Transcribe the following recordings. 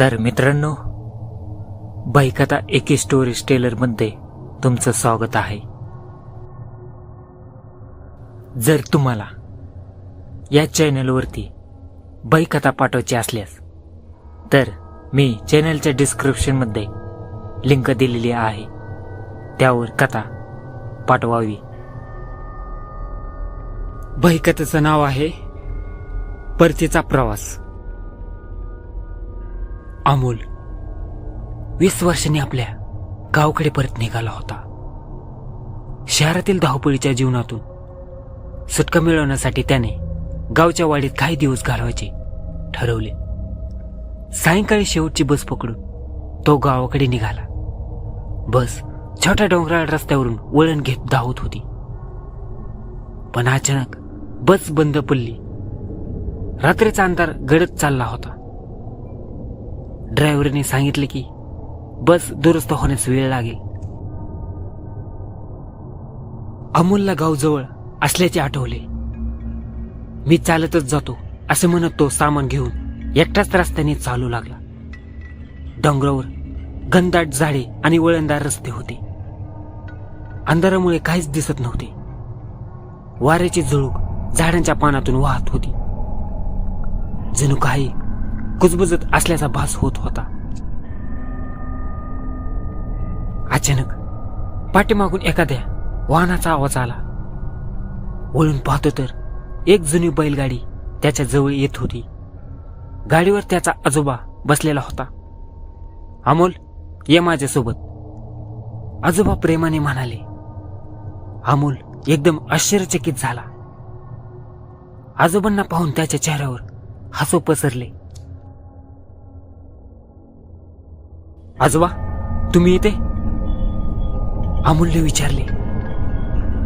तर मित्रांनो बाईकथा एके स्टोरीज टेलरमध्ये तुमचं स्वागत आहे. जर तुम्हाला या चॅनलवरती बाईकथा पाठवायची असल्यास तर मी चॅनलच्या डिस्क्रिप्शनमध्ये लिंक दिलेली आहे. त्यावर कथा पाठवावी. बाईकथेचं नाव आहे परतीचा प्रवास. अमोल. वीस वर्षांनी आपल्या गावाकडे परत निघाला होता. शहरातील धावपळीच्या जीवनातून सुटका मिळवण्यासाठी त्याने गावच्या वाडीत काही दिवस घालवायचे ठरवले. सायंकाळी शेवटची बस पकडून तो गावाकडे निघाला. बस छोट्या डोंगराळ रस्त्यावरून वळण घेत धावत होती. पण अचानक बस बंद पडली. रात्रीचा अंधार गडत चालला होता. ड्रायव्हरने सांगितले की बस दुरुस्त होण्यास वेळ लागेल. अमोलला गावजवळ असल्याचे आठवले. मी चालतच जातो असे म्हणत तो सामान घेऊन एकटाच रस्त्याने चालू लागला. डोंगरावर गंदाट झाडे आणि वळणदार रस्ते होते. अंधारामुळे काहीच दिसत नव्हते. वाऱ्याची झुळूक झाडांच्या पानातून वाहत होती. जणू काही कुजबुजत असल्याचा भास होत होता. अचानक पाठीमागून एखाद्या वाहनाचा आवाज आला. वळून पाहतो तर एक जुनी बैलगाडी त्याच्याजवळ येत होती. गाडीवर त्याचा आजोबा बसलेला होता. अमोल ये माझ्यासोबत. आजोबा प्रेमाने म्हणाले अमोल एकदम आश्चर्यचकित झाला. आजोबांना पाहून त्याच्या चेहऱ्यावर हसू पसरले. आजोबा तुम्ही इथे? अमूल्य विचारले.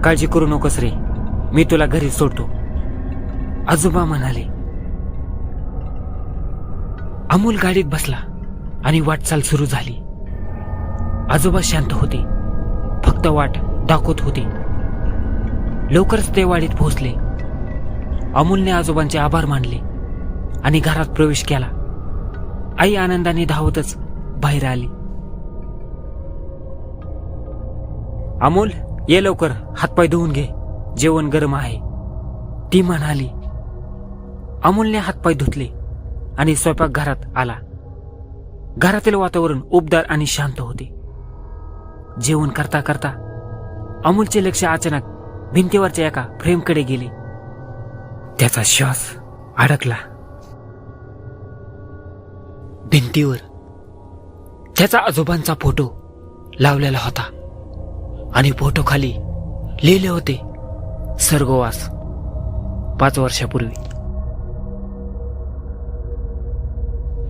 काळजी करू नकोस रे मी तुला घरी सोडतो. आजोबा म्हणाले अमूल गाडीत बसला आणि वाटचाल सुरू झाली. आजोबा शांत होते फक्त वाट दाखवत होते. लवकरच ते वाडीत पोहोचले. अमूलने आजोबांचे आभार मानले आणि घरात प्रवेश केला. आई आनंदाने धावतच बाहेर आली. अमोल ये लवकर. हातपाय धुवून घे. जेवण गरम आहे. ती म्हणाली. अमोलने हातपाय धुतले आणि स्वयंपाकघरात आला. घरातील वातावरण उबदार आणि शांत होते. जेवण करता करता अमोलचे लक्ष अचानक भिंतीवरच्या एका फ्रेमकडे गेले. त्याचा श्वास अडकला. भिंतीवर त्याचा आजोबांचा फोटो लावलेला होता. आणि फोटोखाली लिहिले होते सर्गवास पाच वर्षापूर्वी.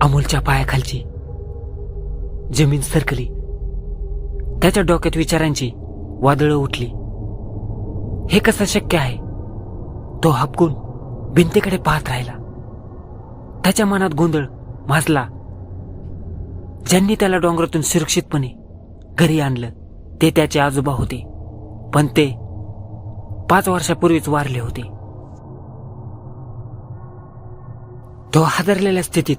अमोलच्या पायाखालची जमीन सरकली. त्याच्या डोक्यात विचारांची वादळं उठली. हे कसं शक्य आहे? तो हपकून भिंतीकडे पाहत राहिला. त्याच्या मनात गोंधळ माजला ज्यांनी त्याला डोंगरातून सुरक्षितपणे घरी आणलं ते त्याचे आजोबा होते. पण ते पाच वर्षापूर्वीच वारले होते. तो हादरलेल्या स्थितीत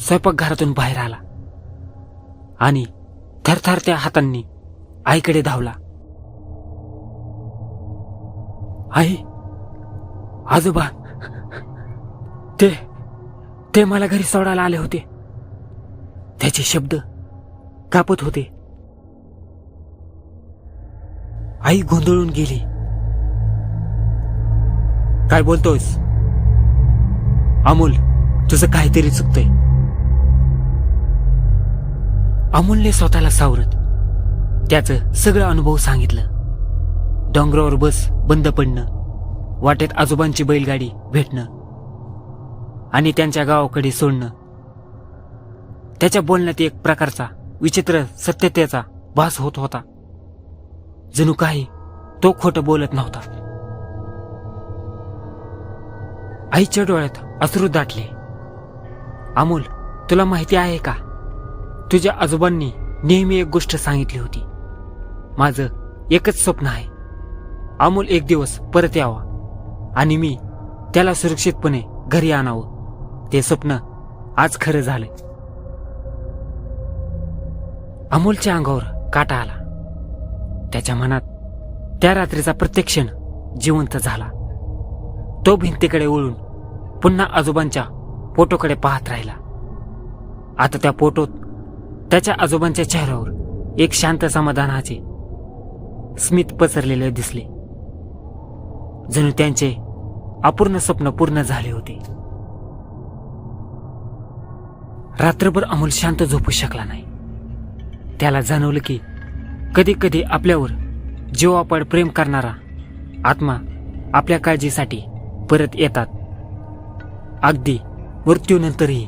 स्वयंपाकघरातून बाहेर आला आणि थरथरत्या हातांनी आईकडे धावला. आई आजोबा ते ते मला घरी सोडायला आले होते. त्याचे शब्द कापत होते. आई गोंधळून गेली. काय बोलतोयस? अमोल तुझं काहीतरी चुकतंय. अमोलने स्वतःला सावरत त्याचं सगळं अनुभव सांगितलं. डोंगरावर बस बंद पडणं वाटेत आजोबांची बैलगाडी भेटणं आणि त्यांच्या गावाकडे सोडणं. त्याच्या बोलण्यात एक प्रकारचा विचित्र सत्यतेचा भास होत होता. जणू काही तो खोटं बोलत नव्हता. आईच्या डोळ्यात अश्रू दाटले. अमोल तुला माहिती आहे का? तुझ्या आजोबांनी नेहमी एक गोष्ट सांगितली होती. माझं एकच स्वप्न आहे. अमोल एक दिवस परत यावा आणि मी त्याला सुरक्षितपणे घरी आणावं. ते स्वप्न आज खरं झालं अमोलच्या अंगावर काटा आला. त्याच्या मनात त्या रात्रीचा प्रत्येक क्षण जिवंत झाला. तो भिंतीकडे वळून पुन्हा आजोबांच्या फोटोकडे पाहत राहिला. आता त्या फोटोत त्याच्या आजोबांच्या चेहऱ्यावर एक शांत समाधानाचे स्मित पसरलेले दिसले. जणू त्यांचे अपूर्ण स्वप्न पूर्ण झाले होते. रात्रभर अमोल शांत झोपू शकला नाही. त्याला जाणवलं की कधी कधी आपल्यावर जीवापड प्रेम करणारा आत्मा आपल्या काळजीसाठी परत येतात. अगदी मृत्यूनंतरही.